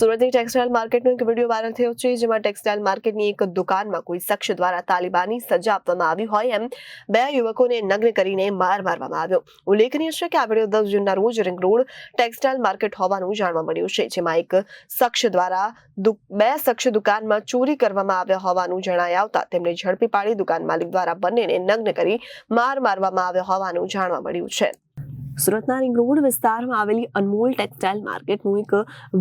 સુરતની ટેક્સટાઇલ માર્કેટનો એક video viral થયો છે, જેમાં ટેક્સટાઇલ માર્કેટની એક દુકાનમાં કોઈ શખ્સ દ્વારા તાલિબાની સજા આપવામાં આવી હોય એમ બે યુવકોને નગ્ન કરીને માર મારવામાં આવ્યો. ઉલ્લેખનીય છે કે આ વીડિયો દસ જૂનના રોજ રિંગ રોડ ટેક્સટાઇલ માર્કેટ હોવાનું જાણવા મળ્યું છે, જેમાં એક શખ્સ દ્વારા બે શખ્સ દુકાનમાં ચોરી કરવામાં આવ્યા હોવાનું જણાઈ આવતા તેમને ઝડપી પાડી દુકાન માલિક દ્વારા બંનેને નગ્ન કરી માર મારવામાં આવ્યો હોવાનું જાણવા મળ્યું છે. સુરતના રિંગ રોડ વિસ્તારમાં આવેલી અનમોલ ટેક્સટાઇલ માર્કેટનો એક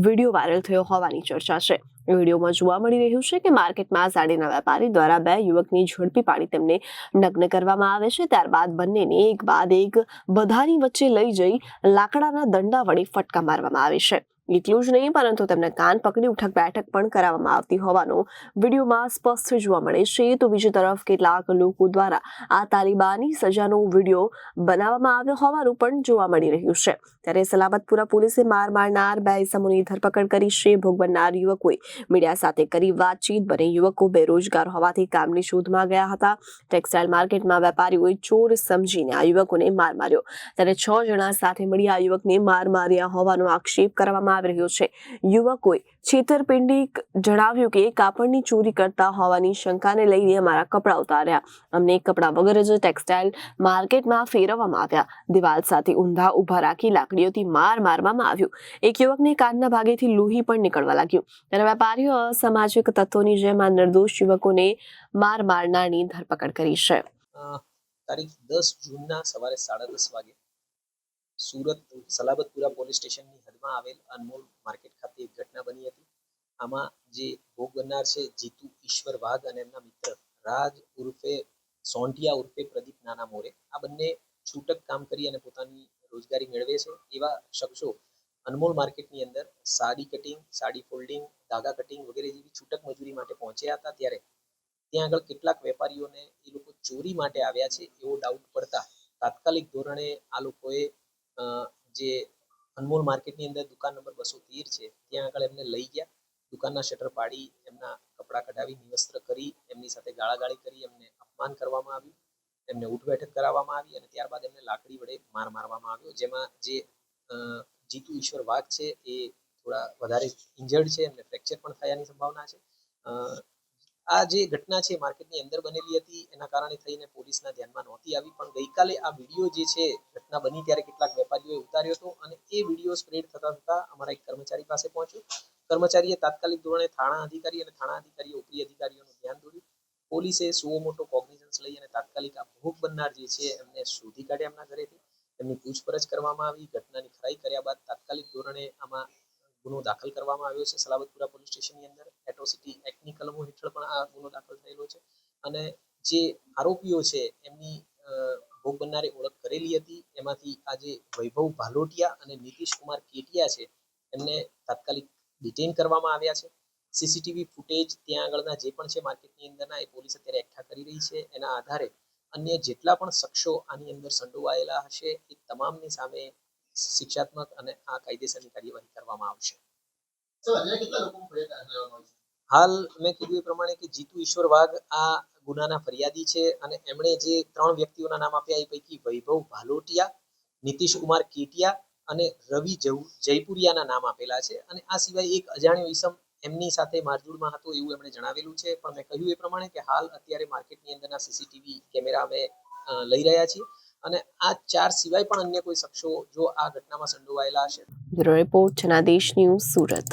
વીડિયો વાયરલ થયો હોવાની ચર્ચા છે. વિડીયોમાં જોવા મળી રહ્યું છે કે માર્કેટમાં સાડીના વેપારી દ્વારા બે યુવકની ઝડપી પાડી તેમને નગ્ન કરવામાં આવે છે. ત્યારબાદ બંનેને એક બાદ એક બધાની વચ્ચે લઈ જઈ લાકડાના દંડા વડે ફટકા મારવામાં આવે છે. એટલું જ નહીં, પરંતુ તેમને કાન પકડી ઉઠક બેઠક પણ કરાવવામાં આવતી હોવાનું વિડીયોમાં સ્પષ્ટ જોવા મળે છે. તો બીજી તરફ કેટલાક લોકો દ્વારા આ તાલિબાની સજાનો વીડિયો બનાવવામાં આવ્યો હોવાનું પણ જોવા મળી રહ્યું છે. ત્યારે સલામતપુરા પોલીસે માર મારનાર બે ઇસમોની ધરપકડ કરી છે. ભોગ યુવકોએ મીડિયા સાથે કરી વાતચીત. બંને યુવકો બેરોજગાર હોવાથી કામની શોધમાં ગયા હતા. ટેક્સટાઇલ માર્કેટમાં વેપારીઓએ ચોર સમજીને આ યુવકોને માર માર્યો. ત્યારે છ જણા સાથે મળી આ યુવકને માર માર્યા હોવાનો આક્ષેપ કરવામાં આવી રહ્યો છે. યુવકોએ છેતરપિંડી જણાવ્યું કે કાપડની ચોરી કરતા હોવાની શંકાને લઈને અમારા કપડાં ઉતાર્યા. અમને કપડાં વગર જ ટેક્સટાઇલ માર્કેટમાં ફેરવવામાં આવ્યા. દિવાલ સાથે ઊંધા ઊભા રાખી લાકડીઓથી માર મારવામાં આવ્યું. એક યુવકને કાનના ભાગેથી લોહી પણ નીકળવા લાગ્યું. ત્યારે વેપારીઓ અસામાજિક તત્વોની જેમ આ નિર્દોષ યુવકોને માર મારનારની ધરપકડ કરી છે. તારીખ દસ જૂનના સવારે સાડા દસ વાગે સુરત સલાબતપુરા પોલીસ સ્ટેશનની હદમાં આવેલ અનમોલ માર્કેટ ખાતે એક ઘટના બની હતી. આમાં જે ભોગ બનનાર છે જીતુ ઈશ્વર વાઘ અને એમના મિત્ર રાજ ઉર્ફે સોંઢિયા ઉર્ફે પ્રદીપ નાના મોરે. આ બંને છૂટક કામ કરી અને પોતાની રોજગારી મેળવે છે. એવા શખ્સો અનમોલ માર્કેટની અંદર સાડી કટિંગ, સાડી ફોલ્ડિંગ, ધાગા કટિંગ વગેરે જેવી છૂટક મજૂરી માટે પહોંચ્યા હતા ત્યારે ત્યાં આગળ કેટલાક વેપારીઓને એ લોકો ચોરી માટે આવ્યા છે એવો ડાઉટ પડતા તાત્કાલિક ધોરણે આ લોકોએ જે અનમોલ માર્કેટની અંદર દુકાન નંબર બસો તેર છે, ત્યાં આગળ એમને લઈ ગયા. દુકાનના શટર પાડી, એમના કપડાં કઢાવી, નિવસ્ત્ર કરી, એમની સાથે ગાળાગાળી કરી, એમને અપમાન કરવામાં આવ્યું. એમને ઉઠ બેઠક કરાવવામાં આવી અને ત્યારબાદ એમને લાકડી વડે માર મારવામાં આવ્યો, જેમાં જે જીતુ ઈશ્વર વાઘ છે, એ થોડા વધારે ઇન્જર્ડ છે, એમને ફ્રેક્ચર પણ થયાની સંભાવના છે. આ જે ઘટના છે, માર્કેટની અંદર બનેલી હતી, એના કારણે થઈને પોલીસના ધ્યાનમાં નહોતી આવી, પણ ગઈકાલે આ વીડિયો જે છે, ઘટના બની ત્યારે કેટલાક વેપારીઓએ ઉતાર્યો હતો અને એ વીડિયો સ્પ્રેડ થતા થતા અમારા એક કર્મચારી પાસે પહોંચ્યો. કર્મચારીએ તાત્કાલિક ધોરણે થાણા અધિકારી અને થાણા અધિકારીએ ઉપરી અધિકારીઓનું ધ્યાન દોર્યું. પોલીસે સુઓ મોટો કોગ્નિઝન્સ લઈ અને તાત્કાલિક આ ભોગ બનનાર જે છે એમને શોધી કાઢ્યા એમના ઘરેથી. એમની પૂછપરછ કરવામાં આવી, ઘટનાની ખરાઈ કર્યા બાદ તાત્કાલિક ધોરણે આમાં ગુનો દાખલ કરવામાં આવ્યો છે. સલાબતપુરા પોલીસ સ્ટેશનની અંદર એટ્રોસિટી એક્ટની કલમો હેઠળ પણ આ ગુનો દાખલ થયેલો છે. અને જે આરોપીઓ છે એમની બનનારે ઓળખ કરેલી હતી. એમાંથી આજે વૈભવ ભાલોટિયા અને નીતિશ કુમાર કેટિયા છે. એમને તાત્કાલિક ડિટેન કરવામાં આવ્યા છે. સીસીટીવી ફૂટેજ ત્યાં આગળના જે પણ છે માર્કેટની અંદરના એ પોલીસ અત્યારે એકઠા કરી રહી છે. એના આધારે અન્ય જેટલા પણ શખ્સો આની અંદર સંડોવાયેલા હશે, એ તમામની સામે શિક્ષાત્મક અને આ કાયદેસરની કાર્યવાહી કરવામાં આવશે. હાલ મેં કીધું એ પ્રમાણે કે જીતુ ઈશ્વર વાઘ આ ગુનાના ફરિયાદી છે અને એમણે જે ત્રણ વ્યક્તિઓના નામ આપ્યા, એ પૈકી વૈભવ ભાલોટિયા, નીતિશ કુમાર કેટિયા અને રવિ જયપુરિયાના નામ આપેલા છે. અને આ સિવાય એક અજાણ્યો ઈસમ એમની સાથે મારઝૂડમાં હતો એવું એમણે જણાવેલું છે. પણ મેં કહ્યું એ પ્રમાણે કે હાલ અત્યારે માર્કેટની અંદરના સીસીટીવી કેમેરા અમે લઈ રહ્યા છીએ. અને આ ચાર સિવાય પણ અન્ય કોઈ શખ્સો જો આ ઘટનામાં સંડોવાયેલા હશે. Bureau report Janadesh news Surat.